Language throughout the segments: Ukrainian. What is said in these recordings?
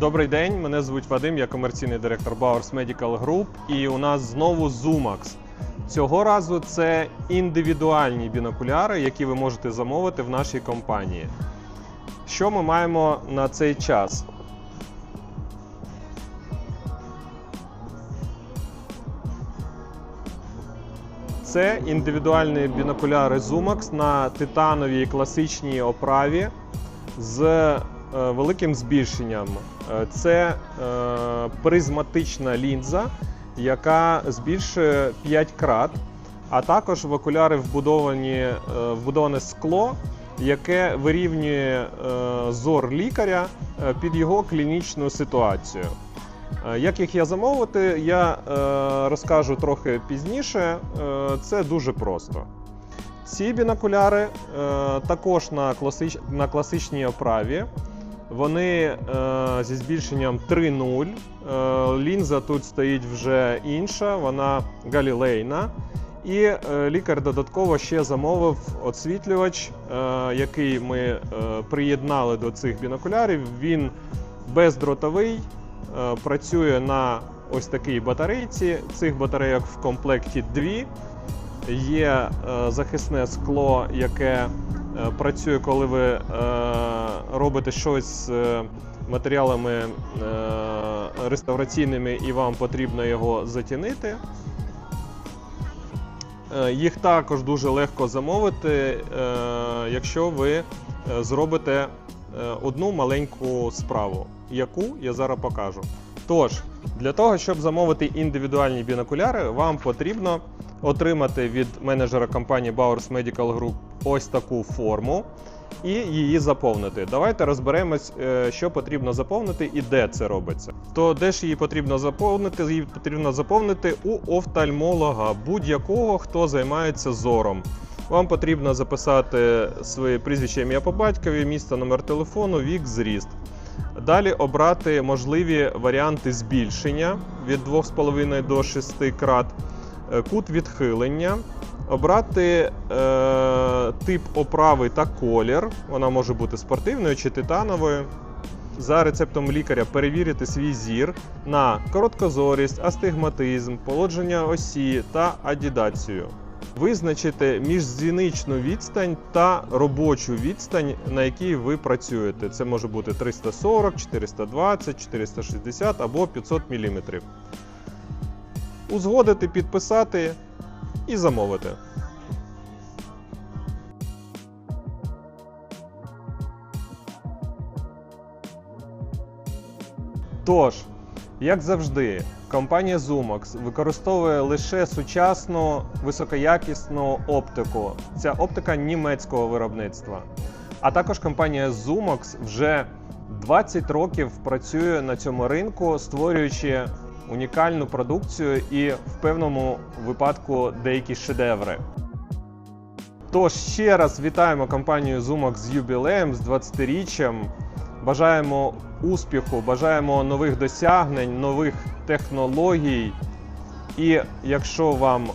Добрий день, мене звуть Вадим, я комерційний директор Bowers Medical Group і у нас знову Zoomax. Цього разу це індивідуальні бінокуляри, які ви можете замовити в нашій компанії. Що ми маємо на цей час? Це індивідуальні бінокуляри Zoomax на титановій класичній оправі з великим збільшенням. Е, Це е, призматична лінза, яка збільшує 5 крат, а також в окуляри вбудовані, е, вбудоване скло, яке вирівнює е, зор лікаря е, під його клінічну ситуацію. Е, Як їх я замовити, я е, розкажу трохи пізніше. Е, Це дуже просто. Ці бінокуляри е, також на класичній оправі. Вони е, зі збільшенням 3.0. Е, лінза тут стоїть вже інша, вона галілейна. І е, лікар додатково ще замовив освітлювач, який ми приєднали до цих бінокулярів. Він бездротовий, працює на ось такій батарейці. Цих батарейок в комплекті дві. Є захисне скло, яке працює, коли ви робите щось з е, матеріалами е, реставраційними і вам потрібно його затінити. Е, Їх також дуже легко замовити, якщо ви зробите одну маленьку справу, яку я зараз покажу. Тож, для того, щоб замовити індивідуальні бінокуляри, вам потрібно отримати від менеджера компанії Bowers Medical Group ось таку форму і її заповнити. Давайте розберемось, е, що потрібно заповнити і де це робиться. То де ж її потрібно заповнити? Її потрібно заповнити у офтальмолога будь-якого, хто займається зором. Вам потрібно записати своє прізвище ім'я по батькові, місто, номер телефону, вік, зріст. Далі обрати можливі варіанти збільшення від 2,5 до 6 крат, е, кут відхилення, обрати е, тип оправи та колір. Вона може бути спортивною чи титановою. За рецептом лікаря перевірити свій зір на короткозорість, астигматизм, положення осі та адідацію. Визначити міжзіничну відстань та робочу відстань, на якій ви працюєте. Це може бути 340, 420, 460 або 500 мм. Узгодити, підписати і замовити. Тож, як завжди, компанія Zoomax використовує лише сучасну високоякісну оптику. Ця оптика німецького виробництва. А також компанія Zoomax вже 20 років працює на цьому ринку, створюючи унікальну продукцію і в певному випадку деякі шедеври. Тож ще раз вітаємо компанію Zoomax з юбілеєм, з 20-річчям. Бажаємо успіху, бажаємо нових досягнень, нових технологій. І якщо вам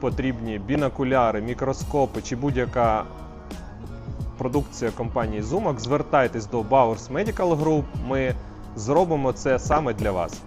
потрібні бінокуляри, мікроскопи чи будь-яка продукція компанії Zoomax, звертайтесь до Bowers Medical Group. Ми зробимо це саме для вас.